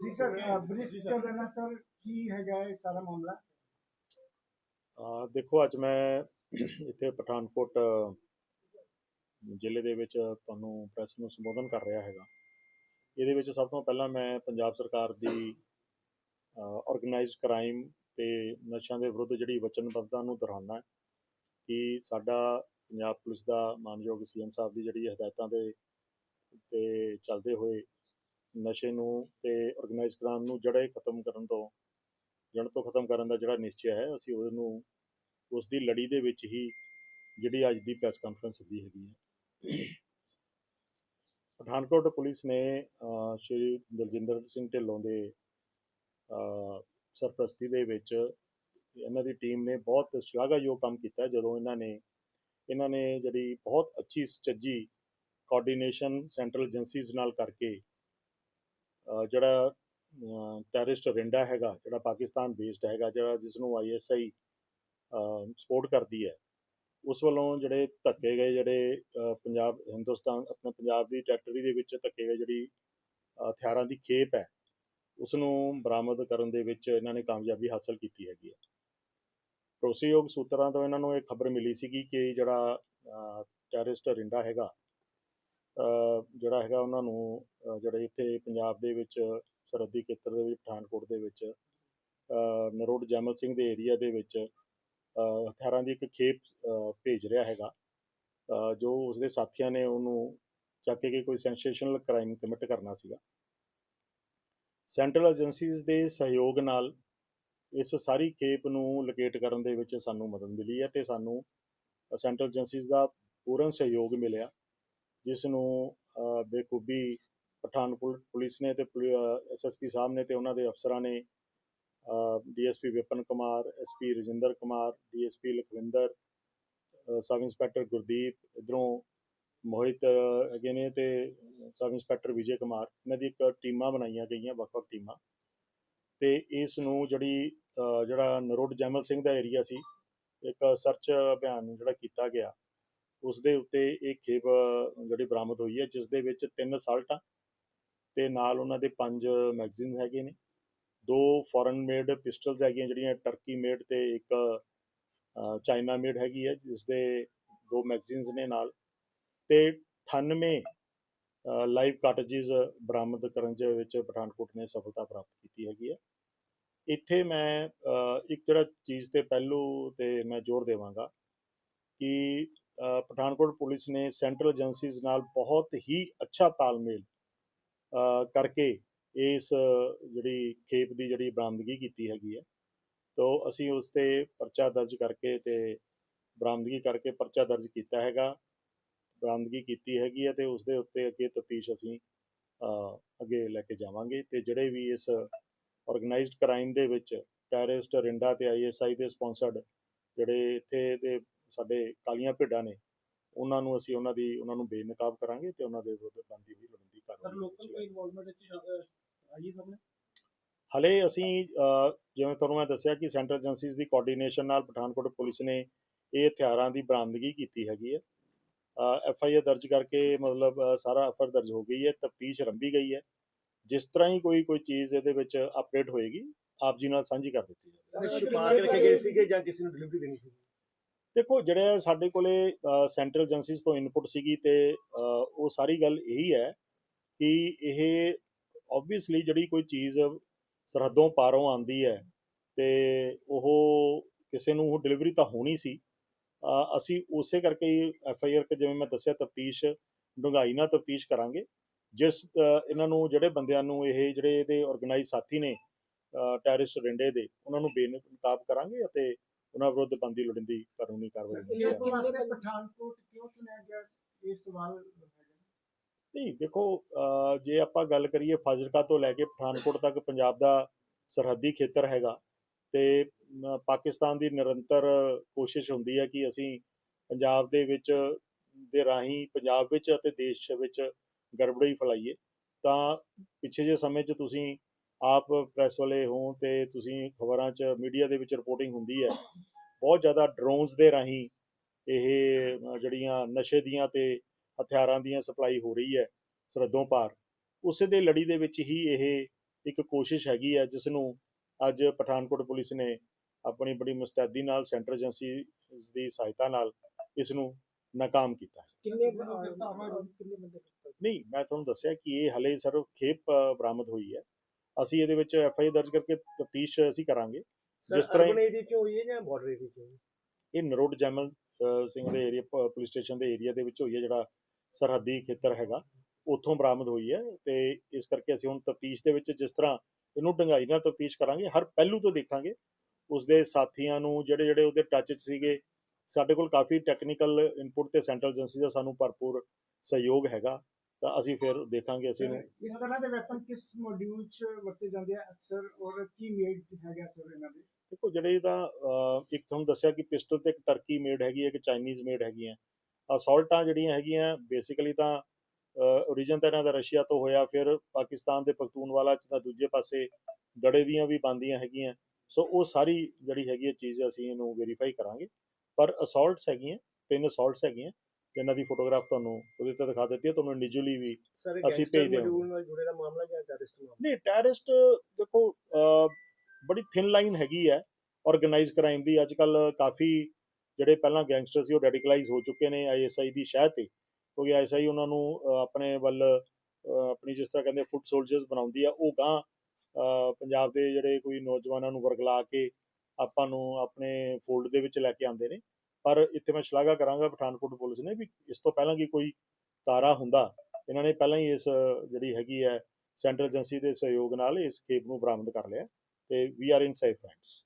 ਜੀ sir brief ਕਰ ਦੇਣਾ ਸਰ ਕੀ ਹੈਗਾ ਇਹ ਸਾਰਾ ਮਾਮਲਾ? ਅਹ ਦੇਖੋ ਅੱਜ ਮੈਂ ਇੱਥੇ ਪਠਾਨਕੋਟ ਜ਼ਿਲ੍ਹੇ ਦੇ ਵਿੱਚ ਤੁਹਾਨੂੰ ਪ੍ਰੈਸ ਨੂੰ ਸੰਬੋਧਨ ਕਰ ਰਿਹਾ ਹੈਗਾ। ਇਹਦੇ ਵਿੱਚ ਸਭ ਤੋਂ ਪਹਿਲਾਂ ਮੈਂ ਪੰਜਾਬ ਸਰਕਾਰ ਦੀ ਆਰਗੇਨਾਈਜ਼ਡ ਕ੍ਰਾਈਮ ਤੇ ਨਸ਼ਿਆਂ ਦੇ ਵਿਰੁੱਧ ਜਿਹੜੀ ਵਚਨਬੱਧਤਾ ਨੂੰ ਦੁਹਰਾਉਣਾ ਕਿ ਸਾਡਾ ਪੰਜਾਬ ਪੁਲਿਸ ਦਾ ਮਾਨਯੋਗ ਸੀਐਮ ਸਾਹਿਬ ਦੀ ਜਿਹੜੀ ਹਦਾਇਤਾਂ ਦੇ ਤੇ ਚੱਲਦੇ ਹੋਏ ਨਸ਼ੇ ਨੂੰ ਤੇ ਆਰਗੇਨਾਈਜ਼ਡ ਕ੍ਰਾਈਮ ਨੂੰ ਜੜੇ ਖਤਮ ਕਰਨ ਤੋਂ ਜੜ ਤੋਂ ਖਤਮ ਕਰਨ ਦਾ ਜਿਹੜਾ ਨਿਸ਼ਚੈ ਹੈ, ਅਸੀਂ ਉਹਨੂੰ ਉਸ ਦੀ ਲੜੀ ਦੇ ਵਿੱਚ ਹੀ ਜਿਹੜੀ ਅੱਜ ਦੀ ਪ੍ਰੈਸ ਕਾਨਫਰੰਸ ਦੀ ਹੈਗੀ ਹੈ। ਪਠਾਨਕੋਟ ਪੁਲਿਸ ਨੇ ਸ਼੍ਰੀ ਦਲਜਿੰਦਰ ਸਿੰਘ ਢਿੱਲੋਂ ਦੇ ਸਰਪ੍ਰਸਤੀ ਦੇ ਵਿੱਚ ਇਹਨਾਂ ਦੀ ਟੀਮ ਨੇ ਬਹੁਤ ਸ਼ਲਾਘਾਯੋਗ ਕੰਮ ਕੀਤਾ ਜਦੋਂ ਇਹਨਾਂ ਨੇ ਇਹਨਾਂ ਨੇ ਜਿਹੜੀ ਬਹੁਤ ਅੱਛੀ ਸੁਚੱਜੀ ਕੋਆਰਡੀਨੇਸ਼ਨ ਸੈਂਟਰਲ ਏਜੰਸੀਜ਼ ਨਾਲ ਕਰਕੇ ਜਿਹੜਾ ਟੈਰਰਿਸਟ ਰਿੰਡਾ ਹੈਗਾ, ਜਿਹੜਾ ਪਾਕਿਸਤਾਨ ਬੇਸਡ ਹੈਗਾ, ਜਿਹੜਾ ਜਿਸ ਨੂੰ ਆਈਐਸਆਈ ਸਪੋਰਟ ਕਰਦੀ ਹੈ, ਉਸ ਵੱਲੋਂ ਜਿਹੜੇ ਧੱਕੇ ਗਏ, ਜਿਹੜੇ ਪੰਜਾਬ, ਹਿੰਦੁਸਤਾਨ, ਆਪਣੇ ਪੰਜਾਬ ਦੀ ਟੈਰੀਟਰੀ ਦੇ ਵਿੱਚ ਧੱਕੇ ਗਏ, ਜਿਹੜੀ ਹਥਿਆਰਾਂ ਦੀ ਖੇਪ ਹੈ ਉਸ ਨੂੰ ਬਰਾਮਦ ਕਰਨ ਦੇ ਵਿੱਚ ਇਹਨਾਂ ਨੇ ਕਾਮਯਾਬੀ ਹਾਸਲ ਕੀਤੀ ਹੈਗੀ ਹੈ। ਭਰੋਸੇਯੋਗ ਸੂਤਰਾਂ ਤੋਂ ਇਹਨਾਂ ਨੂੰ ਇਹ ਖਬਰ ਮਿਲੀ ਸੀਗੀ ਕਿ ਜਿਹੜਾ ਟੈਰਰਿਸਟ ਰਿੰਡਾ ਹੈਗਾ ਜਿਹੜਾ ਹੈਗਾ ਉਹਨਾਂ ਨੂੰ ਅਹ, ਜਿਹੜੇ ਇੱਥੇ ਪੰਜਾਬ ਦੇ ਵਿੱਚ ਸਰਹੱਦੀ ਖੇਤਰ ਦੇ ਵਿੱਚ ਪਠਾਨਕੋਟ ਦੇ ਵਿੱਚ ਨਰੋਡ ਨਰੋਟ ਜੈਮਲ ਸਿੰਘ ਦੇ ਏਰੀਆ ਦੇ ਵਿੱਚ ਹਥਿਆਰਾਂ ਦੀ ਇੱਕ ਖੇਪ ਭੇਜ ਰਿਹਾ ਹੈਗਾ। ਜੋ ਉਸਦੇ ਸਾਥੀਆਂ ਨੇ ਉਹਨੂੰ ਚੱਕ ਕੇ ਕੋਈ ਸੈਂਸੇਸ਼ਨਲ ਕ੍ਰਾਈਮ ਕਮਿਟ ਕਰਨਾ ਸੀਗਾ। ਸੈਂਟਰਲ ਏਜੰਸੀਜ਼ ਦੇ ਸਹਿਯੋਗ ਨਾਲ ਇਸ ਸਾਰੀ ਖੇਪ ਨੂੰ ਲੋਕੇਟ ਕਰਨ ਦੇ ਵਿੱਚ ਸਾਨੂੰ ਮਦਦ ਮਿਲੀ ਹੈ ਤੇ ਸਾਨੂੰ ਸੈਂਟਰਲ ਏਜੰਸੀਜ਼ ਦਾ ਪੂਰਨ ਸਹਿਯੋਗ ਮਿਲਿਆ। ਜਿਸ ਨੂੰ ਬੇਖੂਬੀ ਪਠਾਨਕੋਟ ਪੁਲਿਸ ਨੇ ਤੇ ਐਸਐਸਪੀ ਸਾਹਿਬ ਨੇ ਤੇ ਉਹਨਾਂ ਦੇ ਅਫਸਰਾਂ ਨੇ DSP Vipan Kumar SP Rajinder Kumar DSP Lakhwinder sub inspector Gurdeep ਇਧਰੋਂ ਮੋਹਿਤ ਅਹ, ਹੈਗੇ ਨੇ ਤੇ ਸਬ ਇੰਸਪੈਕਟਰ ਵਿਜੇ ਕੁਮਾਰ ਇਹਨਾਂ ਦੀ ਇੱਕ ਟੀਮਾਂ ਬਣਾਈਆਂ ਗਈਆਂ ਵੱਖ-ਵੱਖ ਟੀਮਾਂ। ਤੇ ਇਸ ਨੂੰ ਜਿਹੜੀ ਜਿਹੜਾ ਨਰੋਡ ਜੈਮਲ ਸਿੰਘ ਦਾ ਏਰੀਆ ਸੀ ਇੱਕ ਸਰਚ ਅਭਿਆਨ ਜਿਹੜਾ ਕੀਤਾ ਗਿਆ ਉਸ ਦੇ ਉੱਤੇ ਇਹ ਖੇਪ ਜਿਹੜੀ ਬਰਾਮਦ ਹੋਈ ਹੈ ਜਿਸ ਦੇ ਵਿੱਚ ਤਿੰਨ ਸਾਲਟਾਂ ਤੇ ਨਾਲ ਉਹਨਾਂ ਦੇ ਪੰਜ ਮੈਗਜ਼ੀਨ ਹੈਗੇ ਨੇ। ਦੋ ਫੋਰਨ ਮੇਡ ਪਿਸਟਲਸ ਹੈਗੀਆਂ ਜਿਹੜੀਆਂ ਟਰਕੀ ਮੇਡ ਤੇ ਇੱਕ ਚਾਈਨਾ ਮੇਡ ਹੈਗੀ ਹੈ ਜਿਸ ਦੇ ਦੋ ਮੈਗਜ਼ੀਨਸ ਨੇ ਨਾਲ। ਤੇ 98 ਲਾਈਵ ਕਾਰਟ੍ਰਿਜਸ ਬਰਾਮਦ ਕਰਨ ਦੇ ਵਿੱਚ ਪਠਾਨਕੋਟ ਨੇ ਸਫਲਤਾ ਪ੍ਰਾਪਤ ਕੀਤੀ ਹੈਗੀ ਹੈ। ਇੱਥੇ ਮੈਂ ਇੱਕ ਜਿਹੜਾ ਚੀਜ਼ ਤੇ ਪਹਿਲੂ ਤੇ ਮੈਂ ਜ਼ੋਰ ਦੇਵਾਂਗਾ ਕਿ ਪਠਾਨਕੋਟ ਪੁਲਿਸ ਨੇ ਸੈਂਟਰਲ ਏਜੰਸੀਜ਼ ਨਾਲ ਬਹੁਤ ਹੀ ਅੱਛਾ ਤਾਲਮੇਲ ਕਰਕੇ ਇਸ ਜਿਹੜੀ ਖੇਪ ਦੀ ਜਿਹੜੀ ਬਰਾਮਦਗੀ ਕੀਤੀ ਹੈਗੀ ਹੈ। ਤੋ ਅਸੀਂ ਉਸ ਤੇ ਪਰਚਾ ਦਰਜ ਕਰਕੇ ਤੇ ਬਰਾਮਦਗੀ ਕਰਕੇ ਪਰਚਾ ਦਰਜ ਕੀਤਾ ਹੈਗਾ। ਬਰਾਮਦਗੀ ਕੀਤੀ ਹੈਗੀ ਹੈ ਤੇ ਉਸ ਦੇ ਉੱਤੇ ਅੱਗੇ ਤਫਤੀਸ਼ ਅਸੀਂ ਅੱਗੇ ਲੈ ਕੇ ਜਾਵਾਂਗੇ ਤੇ ਜਿਹੜੇ ਵੀ ਇਸ ਆਰਗੇਨਾਈਜ਼ਡ ਕ੍ਰਾਈਮ ਦੇ ਵਿੱਚ ਟੈਰਰਿਸਟ ਰਿੰਡਾ ਤੇ ਆਈਐਸਆਈ ਦੇ ਸਪਾਂਸਰਡ ਜਿਹੜੇ ਇੱਥੇ ਦੇ ਸਾਡੇ ਕਾਲੀਆਂ ਭੇਡਾਂ ਨੇ ਉਹਨਾਂ ਨੂੰ ਅਸੀਂ ਉਹਨਾਂ ਦੀ ਉਹਨਾਂ ਨੂੰ ਬੇਨਕਾਬ ਕਰਾਂਗੇ ਤੇ ਉਹਨਾਂ ਦੇ ਵਿਰੁੱਧ ਬਣਦੀ ਹੋਈ ਲੋੜੀਂਦੀ ਸਰ ਕਾਰਵਾਈ ਲੋਕਲ ਕੋਈ ਇਨਵੋਲਵਮੈਂਟ ਵਿੱਚ ਆਈ ਸਾਹਮਣੇ? ਹਲੇ ਅਸੀਂ ਜਿਵੇਂ ਤੁਹਾਨੂੰ ਮੈਂ ਦੱਸਿਆ ਕਿ ਸੈਂਟਰਲ ਏਜੰਸੀਜ਼ ਦੀ ਕੋਆਰਡੀਨੇਸ਼ਨ ਨਾਲ ਪਠਾਨਕੋਟ ਪੁਲਿਸ ਨੇ ਇਹ ਹਥਿਆਰਾਂ ਦੀ ਬਰਾਮਦਗੀ ਕੀਤੀ ਹੈਗੀ ਹੈ। ਐਫ ਆਈ ਆਰ ਦਰਜ ਕਰਕੇ ਮਤਲਬ ਸਾਰਾ ਐਫਰ ਦਰਜ ਹੋ ਗਈ ਹੈ ਤਫਤੀਸ਼ ਰੰਭੀ ਗਈ ਹੈ। ਜਿਸ ਤਰ੍ਹਾਂ ਹੀ ਕੋਈ ਕੋਈ ਚੀਜ਼ ਇਹਦੇ ਵਿੱਚ ਅਪਡੇਟ ਹੋਏਗੀ ਆਪ ਜੀ ਨਾਲ ਸਾਂਝੀ ਕਰ ਦਿੱਤੀ ਜਾਵੇਗੀ ਸਰ ਛੁਪਾ ਕੇ ਰੱਖੇ ਗਏ ਸੀਗੇ ਜਾਂ ਕਿਸੇ ਨੂੰ ਡਿਲੀਵਰੀ ਦੇਣੀ ਸੀ? ਦੇਖੋ, ਜਿਹੜੇ ਸਾਡੇ ਕੋਲੇ ਸੈਂਟਰਲ ਏਜੰਸੀਜ਼ ਤੋਂ ਇਨਪੁਟ ਸੀਗੀ ਤੇ ਉਹ ਸਾਰੀ ਗੱਲ ਇਹੀ ਹੈ ਕਿ ਇਹ ਆਬਵੀਅਸਲੀ ਜਿਹੜੀ ਕੋਈ ਚੀਜ਼ ਸਰਹੱਦੋਂ ਪਾਰੋਂ ਆਂਦੀ ਹੈ ਤੇ ਉਹ ਕਿਸੇ ਨੂੰ ਡਿਲੀਵਰੀ ਤਾਂ ਹੋਣੀ ਸੀ ਅਸੀਂ ਉਸੇ ਕਰਕੇ ਹੀ ਐਫ ਆਈ ਆਰ ਜਿਵੇਂ ਮੈਂ ਦੱਸਿਆ ਤਫਤੀਸ਼, ਡੂੰਘਾਈ ਨਾਲ ਤਫਤੀਸ਼ ਕਰਾਂਗੇ। ਜਿਸ ਇਹਨਾਂ ਨੂੰ ਜਿਹੜੇ ਬੰਦਿਆਂ ਨੂੰ ਇਹ ਜਿਹੜੇ ਇਹਦੇ ਆਰਗੇਨਾਈਜ਼ ਸਾਥੀ ਨੇ ਟੈਰਰਿਸਟ ਰਿੰਡੇ ਦੇ, ਉਹਨਾਂ ਨੂੰ ਬੇਨਕਾਬ ਕਰਾਂਗੇ ਅਤੇ ਉਹਨਾਂ ਵਿਰੁੱਧ ਬੰਦੀ ਲੋੜੀਂਦੀ ਕਾਨੂੰਨੀ ਕਾਰਵਾਈ ਕੀਤੀ ਇਹ ਜਾਵੇਗੀ। ਵਾਸਤੇ ਪਠਾਨਕੋਟ ਕਿਉਂ ਚੁਣਿਆ ਗਿਆ ਇਹ ਸਵਾਲ ਨਹੀਂ ਦੇਖੋ ਜੇ ਆਪਾਂ ਗੱਲ ਕਰੀਏ ਫਾਜ਼ਿਲਕਾ ਤੋਂ ਲੈ ਕੇ ਪਠਾਨਕੋਟ ਤੱਕ ਪੰਜਾਬ ਦਾ ਸਰਹੱਦੀ ਖੇਤਰ ਹੈਗਾ ਤੇ ਪਾਕਿਸਤਾਨ ਦੀ ਨਿਰੰਤਰ ਕੋਸ਼ਿਸ਼ ਹੁੰਦੀ ਹੈ ਕਿ ਅਸੀਂ ਪੰਜਾਬ ਦੇ ਵਿੱਚ ਦੇ ਰਾਹੀਂ ਪੰਜਾਬ ਵਿੱਚ ਅਤੇ ਦੇਸ਼ ਵਿੱਚ ਗੜਬੜੀ ਫੈਲਾਈਏ ਤਾਂ ਪਿਛੇ ਜੇ ਸਮੇਂ 'ਚ ਤੁਸੀਂ ਆਪ ਪ੍ਰੈਸ ਵਾਲੇ ਹੋ ਤੇ ਤੁਸੀਂ ਖਬਰਾਂ 'ਚ ਮੀਡੀਆ ਦੇ ਵਿੱਚ ਰਿਪੋਰਟਿੰਗ ਹੁੰਦੀ ਹੈ। ਬਹੁਤ ਜ਼ਿਆਦਾ ਡਰੋਨਸ ਦੇ ਰਾਹੀਂ ਇਹ ਜਿਹੜੀਆਂ ਨਸ਼ੇ ਦੀਆਂ ਤੇ ਹਥਿਆਰਾਂ ਦੀਆਂ ਸਪਲਾਈ ਹੋ ਰਹੀ ਹੈ ਸਰਹੱਦੋਂ ਪਾਰ। ਉਸੇ ਦੇ ਲੜੀ ਦੇ ਵਿੱਚ ਹੀ ਇਹ ਇੱਕ ਕੋਸ਼ਿਸ਼ ਹੈਗੀ ਹੈ ਜਿਸ ਨੂੰ ਅੱਜ ਪਠਾਨਕੋਟ ਪੁਲਿਸ ਨੇ ਆਪਣੀ ਬੜੀ ਮੁਸਤੈਦੀ ਨਾਲ ਸੈਂਟਰ ਏਜੰਸੀ ਦੀ ਸਹਾਇਤਾ ਨਾਲ ਇਸ ਨੂੰ ਨਾਕਾਮ ਕੀਤਾ। ਕਿੰਨੇ ਕਿੰਨੇ ਕਿੰਨੇ ਬੰਦੇ ਨਹੀਂ ਮੈਂ ਤੁਹਾਨੂੰ ਦੱਸਿਆ ਕਿ ਇਹ ਹਲੇ ਸਰ ਖੇਪ ਬਰਾਮਦ ਹੋਈ ਹੈ। ਅਸੀਂ ਇਹਦੇ ਵਿੱਚ ਐਫ ਆਈ ਦਰਜ ਕਰਕੇ ਤਫਤੀਸ਼ ਅਸੀਂ ਕਰਾਂਗੇ। ਜਿਸ ਤਰ੍ਹਾਂ ਹੀ- ਏਰੀਆ ਚ ਹੋਈ ਹੈ ਜਾਂ ਬਾਰਡਰ ਏਰੀਆ ਚ ਹੋਈ? ਹੈ ਇਹ ਨਰੋਡ ਜੈਮਲ ਸਿੰਘ ਦੇ ਏਰੀਆ ਪੁਲਿਸ ਸਟੇਸ਼ਨ ਦੇ ਏਰੀਆ ਦੇ ਵਿੱਚ ਹੋਈ ਹੈ ਜਿਹੜਾ ਸਰਹੱਦੀ ਖੇਤਰ ਹੈਗਾ। ਉੱਥੋਂ ਬਰਾਮਦ ਹੋਈ ਹੈ ਤੇ ਇਸ ਕਰਕੇ ਅਸੀਂ ਹੁਣ ਤਫਤੀਸ਼ ਦੇ ਵਿੱਚ ਜਿਸ ਤਰ੍ਹਾਂ ਇਹਨੂੰ ਡੰਗਾਈ ਨਾਲ ਤਫਤੀਸ਼ ਕਰਾਂਗੇ ਹਰ ਪਹਿਲੂ ਤੋਂ ਦੇਖਾਂਗੇ। ਉਸਦੇ ਸਾਥੀਆਂ ਨੂੰ ਜਿਹੜੇ ਜਿਹੜੇ ਉਹਦੇ ਟੱਚ 'ਚ ਸੀਗੇ ਸਾਡੇ ਕੋਲ ਕਾਫੀ ਟੈਕਨੀਕਲ ਇਨਪੁਟ ਤੇ ਸੈਂਟਰਲ ਏਜੰਸੀ ਦਾ ਸਾਨੂੰ ਭਰਪੂਰ ਸਹਿਯੋਗ ਹੈਗਾ। ਤਾਂ ਅਸੀਂ ਫਿਰ ਦੇਖਾਂਗੇ ਅਸੀਂ ਇਹਨੂੰ ਇਸ ਤਰ੍ਹਾਂ ਦੇ ਵੈਪਨ ਕਿਸ ਮੋਡਿਊਲ 'ਚ ਵਰਤੇ ਜਾਂਦੇ ਆ ਅਕਸਰ ਔਰ ਕੀ ਮੇਡ ਹੈਗਾ ਸਰ ਇਹਨਾਂ ਦੇ? ਦੇਖੋ ਜਿਹੜੇ ਤਾਂ ਇੱਕ ਤੁਹਾਨੂੰ ਦੱਸਿਆ ਕਿ ਪਿਸਟਲ ਤੇ ਇੱਕ ਟਰਕੀ ਮੇਡ ਹੈਗੀ ਹੈ ਇੱਕ ਚਾਈਨੀਜ਼ ਮੇਡ ਹੈਗੀ ਹੈ ਅਸੌਲਟਾਂ ਜਿਹੜੀਆਂ ਹੈਗੀਆਂ ਬੇਸਿਕਲੀ ਤਾਂ origin ਤਾਂ ਇਹਨਾਂ ਦਾ ਰਸ਼ੀਆ ਤੋਂ ਹੋਇਆ ਫਿਰ ਪਾਕਿਸਤਾਨ ਦੇ ਪਖਤੂਨਵਾਲਾ ਚ ਤਾਂ ਦੂਜੇ ਪਾਸੇ ਦੜੇ ਦੀਆਂ ਵੀ ਬੰਦੀਆਂ ਹੈਗੀਆਂ। ਸੋ ਉਹ ਸਾਰੀ ਜਿਹੜੀ ਹੈਗੀ ਹੈ ਚੀਜ਼ ਅਸੀਂ ਇਹਨੂੰ ਵੈਰੀਫਾਈ ਕਰਾਂਗੇ। ਪਰ ਅਸੌਲਟਸ ਹੈਗੀਆਂ ਤਿੰਨ ਅਸੌਲਟਸ ਹੈਗੀਆਂ। ਜਿਨ੍ਹਾਂ ਦੀ ਫੋਟੋਗ੍ਰਾਫ ਤੁਹਾਨੂੰ ਉਹਦੇ ਤੇ ਦਿਖਾ ਦਿੱਤੀ ਹੈ ਤੁਹਾਨੂੰ ਇੰਡੀਵਿਜੂਅਲੀ ਵੀ ਅਸੀਂ ਭੇਜ ਦਿਆਂਗੇ। ਮੋਡਿਊਲ ਨਾਲ ਜੁੜੇ ਦਾ ਮਾਮਲਾ ਜਾਂ ਟੈਰਰਿਸਟ ਮਾਮਲਾ? ਨਹੀਂ ਟੈਰਰਿਸਟ ਦੇਖੋ ਬੜੀ ਥਿਨ ਲਾਈਨ ਹੈਗੀ ਹੈ ਆਰਗੇਨਾਈਜ਼ ਕ੍ਰਾਈਮ ਦੀ। ਅੱਜ ਕੱਲ ਕਾਫੀ ਜਿਹੜੇ ਪਹਿਲਾਂ ਗੈਂਗਸਟਰ ਸੀ ਉਹ ਰੈਡੀਕਲਾਈਜ਼ ਹੋ ਚੁੱਕੇ ਨੇ ਆਈਐਸਆਈ ਦੀ ਸ਼ਹਿ ਤੇ। ਕਿਉਂਕਿ ਆਈਐਸਆਈ ਉਹਨਾਂ ਨੂੰ ਆਪਣੇ ਵੱਲ ਆਪਣੀ ਜਿਸ ਤਰ੍ਹਾਂ ਕਹਿੰਦੇ ਫੁੱਟ ਸੋਲਜਰਸ ਬਣਾਉਂਦੀ ਆ। ਉਹ ਗਾਂ ਪੰਜਾਬ ਦੇ ਜਿਹੜੇ ਕੋਈ ਨੌਜਵਾਨਾਂ ਨੂੰ ਵਰਗਲਾ ਕੇ ਆਪਾਂ ਨੂੰ ਆਪਣੇ ਫੋਲਡ ਦੇ ਵਿੱਚ ਲੈ ਕੇ ਆਉਂਦੇ ਨੇ। ਪਰ ਇੱਥੇ ਮੈਂ ਸ਼ਲਾਘਾ ਕਰਾਂਗਾ ਪਠਾਨਕੋਟ ਪੁਲਿਸ ਨੇ ਵੀ ਇਸ ਤੋਂ ਪਹਿਲਾਂ ਕਿ ਕੋਈ ਤਾਰਾ ਹੁੰਦਾ, ਇਹਨਾਂ ਨੇ ਪਹਿਲਾਂ ਹੀ ਇਸ ਜਿਹੜੀ ਹੈਗੀ ਹੈ ਸੈਂਟਰਲ ਏਜੰਸੀ ਦੇ ਸਹਿਯੋਗ ਨਾਲ ਇਸ ਖੇਪ ਨੂੰ ਬਰਾਮਦ ਕਰ ਲਿਆ ਤੇ we are in safe hands